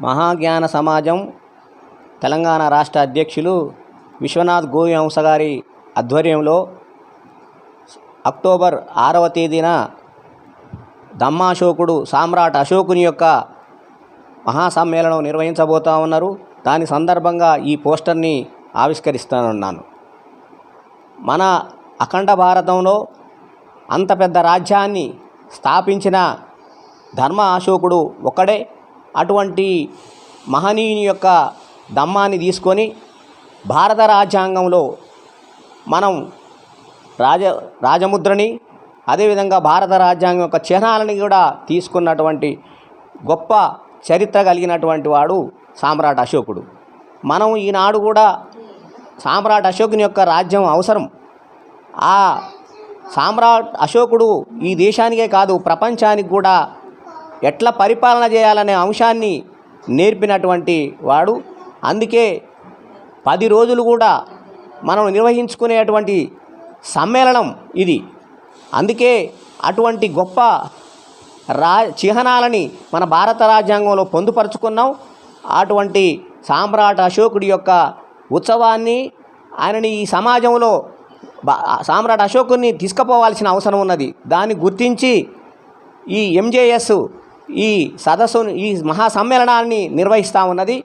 మహాజ్ఞాన సమాజం తెలంగాణ రాష్ట్ర అధ్యక్షులు విశ్వనాథ్ గోవివంశ గారి ఆధ్వర్యంలో అక్టోబర్ ఆరవ తేదీన దమ్మాశోకుడు సామ్రాట్ అశోకుని యొక్క మహాసమ్మేళనం నిర్వహించబోతా ఉన్నారు. దాని సందర్భంగా ఈ పోస్టర్ని ఆవిష్కరిస్తానున్నాను. మన అఖండ భారతంలో అంత పెద్ద రాజ్యాన్ని స్థాపించిన ధర్మ అశోకుడు ఒక్కడే అటువంటి మహనీయుని యొక్క దమ్మాన్ని తీసుకొని భారత రాజ్యాంగంలో మనం రాజ రాజముద్రని అదేవిధంగా భారత రాజ్యాంగం యొక్క చిహ్నాలని కూడా తీసుకున్నటువంటి గొప్ప చరిత్ర కలిగినటువంటి వాడు సామ్రాట్ అశోకుడు. మనం ఈనాడు కూడా సామ్రాట్ అశోకుని యొక్క రాజ్యం అవసరం. ఆ సామ్రాట్ అశోకుడు ఈ దేశానికే కాదు ప్రపంచానికి కూడా ఎట్లా పరిపాలన చేయాలనే అంశాన్ని నేర్పినటువంటి వాడు. అందుకే పది రోజులు కూడా మనం నిర్వహించుకునేటువంటి సమ్మేళనం ఇది. అందుకే అటువంటి గొప్ప రా చిహ్నాలని మన భారత రాజ్యాంగంలో పొందుపరుచుకున్నాం. అటువంటి సామ్రాట్ అశోకుడి యొక్క ఉత్సవాన్ని ఆయనని ఈ సమాజంలో బా- సామ్రాట్ అశోకుని తీసుకుపోవాల్సిన అవసరం ఉన్నది. దాన్ని గుర్తించి ఈ ఎంజేఎస్ ఈ సదస్సును ఈ మహాసమ్మేళనాన్ని నిర్వహిస్తూ ఉన్నది.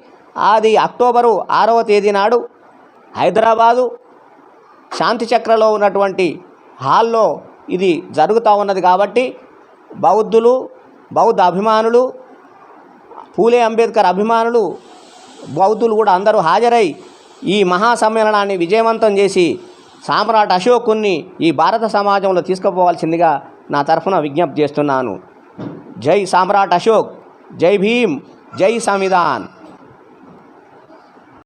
అది అక్టోబరు ఆరవ తేదీ నాడు హైదరాబాదు శాంతి చక్రలో ఉన్నటువంటి హాల్లో ఇది జరుగుతూ ఉన్నది కాబట్టి బౌద్ధులు బౌద్ధ అభిమానులు పూలే అంబేద్కర్ అభిమానులు బౌద్ధులు కూడా అందరూ హాజరై ఈ మహాసమ్మేళనాన్ని విజయవంతం చేసి సామ్రాట్ అశోకుని ఈ భారత సమాజంలో తీసుకుపోవాల్సిందిగా నా తరఫున విజ్ఞప్తి చేస్తున్నాను. जय सम्राट अशोक जय भीम जय संविधान।